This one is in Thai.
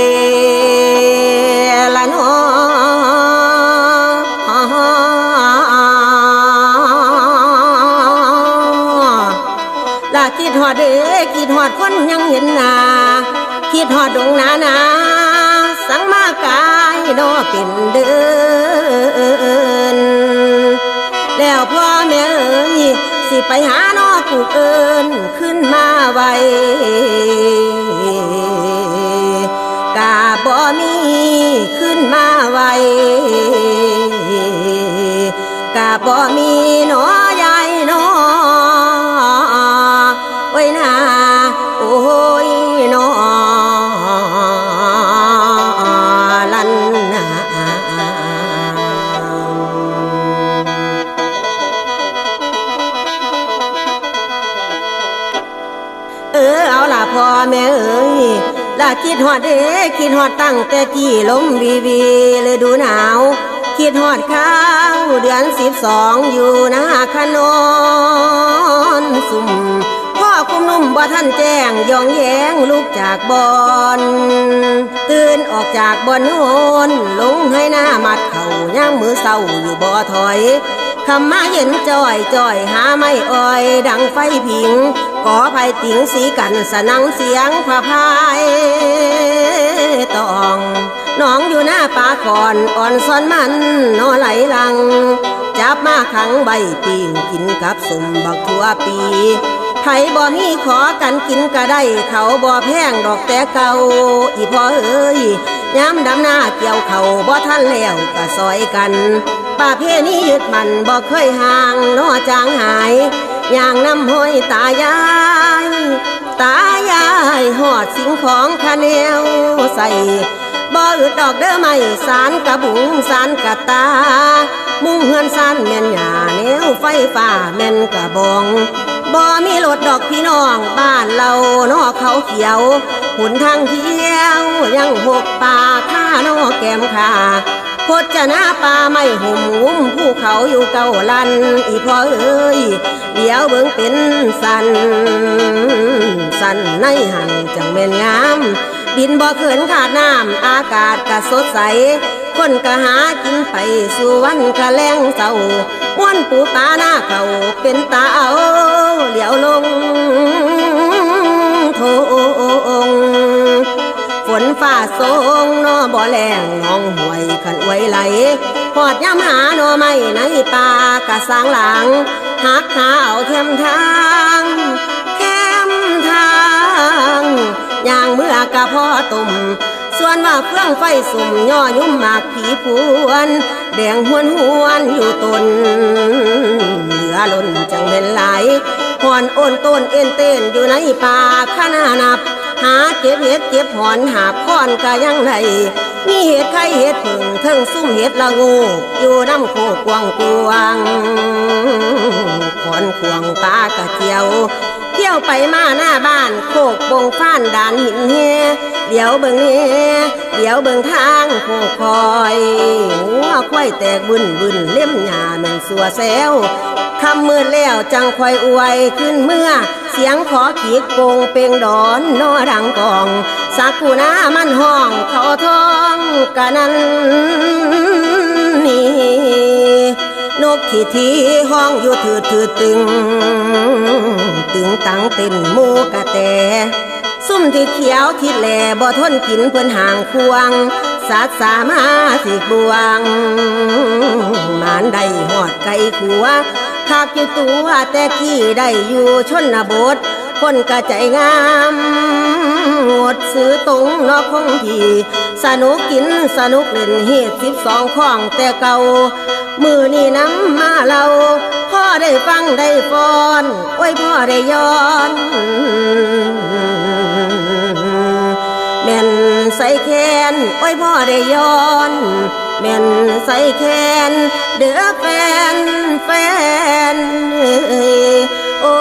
ยละนอละคิดหอดเอ้คิดหอดคนยังเห็นหน้าคิดหอดดงหนาหนาสังมากายนอเป็นเดิน แล้วพ่อแม่เอ้ยสิไปหานอกูเอินขึ้นมาไว บ่มีหนอยายหนอโอ้ยนาโอ้ยหนอลันนาเออเอาล่ะพ่อแม่เอ้ยล่ะคิดฮอดเด้คิดฮอดตั้งแต่กี่ลมวีวีเลยดูหนาว คิดฮอดข้าวเดือนสิบสองอยู่นาขนอนสุ่มพ่อคุมนุ่มบ่ท่านแจ้งยองแยงลูกจากบอนตื่นออกจากบอนโนนลงให้หน้ามัดเข่าย่างมือเศร้าอยู่บ่อถอยคำมาเห็นจ้อยจ้อยหาไม่อ่อย ดังไฟผิงก่อภัยติงสีกันสนังเสียงพะพายตอง น้องอยู่หน้าป่าก่อนอ่อนซ้อนมันนอไหลลัง จับมาขังใบปิงกินกับสมบักทั่วปีไผบ่มีขอกันกินก็ได้ เขาบ่แพงดอกแต่เก่าอีพ่อเอ้ยย้ำดำหน้าเกี่ยวเขาบ่ทันแล้วก็ซอยกันป่าเพนี้ยึดมันบ่เคยห่างนอจางหายอย่างน้ำห้อยตายาย ตายายหอดสิ่งของคาแนวใส่ บ่อึดดอกเด้อไม่สารกระบุงสารกระตา มุงเฮือนสารแม่นหยาแนวไฟฟ้าแม่นกระบองบ่มีรถดอกพี่น้องบ้านเรานอเขาเขียวหุนทางเที่ยวยังหกป่าข้านอแก้มขาพจนาป่าไม่หุ่มหุ้มภูเขาอยู่เก่าลัน อีพ่อเอ้ยเดี๋ยวเบิ่งเป็นสัน สันในหันจังแม่นงาม ดินบ่เขินขาดน้ำอากาศก็สดใส คนก็หากินไปสู่วันกะแรงเศร้าม้วนปูปลาหน้าเขาเป็นตาเอาเหลียวลงโทงฝนฝ่าทรงนอบ่แรงหนองห่วยขันอวยไหลพอดย้ำหาหนอไม่ในป่ากะสางหลังหักขาเอาเข้มทาง พ่อตุ่มส่วนว่าเฟื่องไฟสุ่มย่อยุ่มหมากผีพวน แดงหวนหวนอยู่ตนเหลือล้นจังเป็นไหลหอนโอนต้นเอ็นเต้นอยู่ในป่าขนานับ หาเก็บเห็ดเก็บหอนหาค้อนกะยังไงมีเห็ดไข่เห็ดผึ่งเทิงซุ่มเห็ดละโงูอยู่น้ำโคกวางกวางขอนควงปลากะเจียว ที่ยวไปมาหน้าบ้านโคกบงฟ้านด่านหินเฮเดี๋ยวเบิ่งเฮเดี๋ยวเบิ่งทางโคกคอยหัวควายแตกบึนบึนเล่มหญ้าแม่นสัวแซวคำมืดแล้วจังคอยอวยขึ้นเมื่อ เสียงขอขีดโปงเปงดอนนอดังกอง สักกูน้ามันห้องเขาท้องกะนั้น กขีทีห้องอยู่ถือถือตึง ตึงตังเต้นหมูกะแตซุ่มที่เขียวที่แหล่บ่ทนกินเพื่อนห่างควงสัตสามาสิบวงมานได้หอดไก่ขัวหากอยู่ตัวแต่กี้ได้อยู่ชนบท คนกระใจงาม งดซื้อตรงนอกคงทีสนุกกินสนุกเล่นเฮ็ดสิบสองข้องแต่เก่า มือนี่น้ำมาเรา พ่อได้ฟังได้ฟอนโอ้ยพ่อได้ย้อนแม่นใส่แคนโอ้ยพ่อได้ย้อนแม่นใส่แคนเดือแฟนแฟนโอ้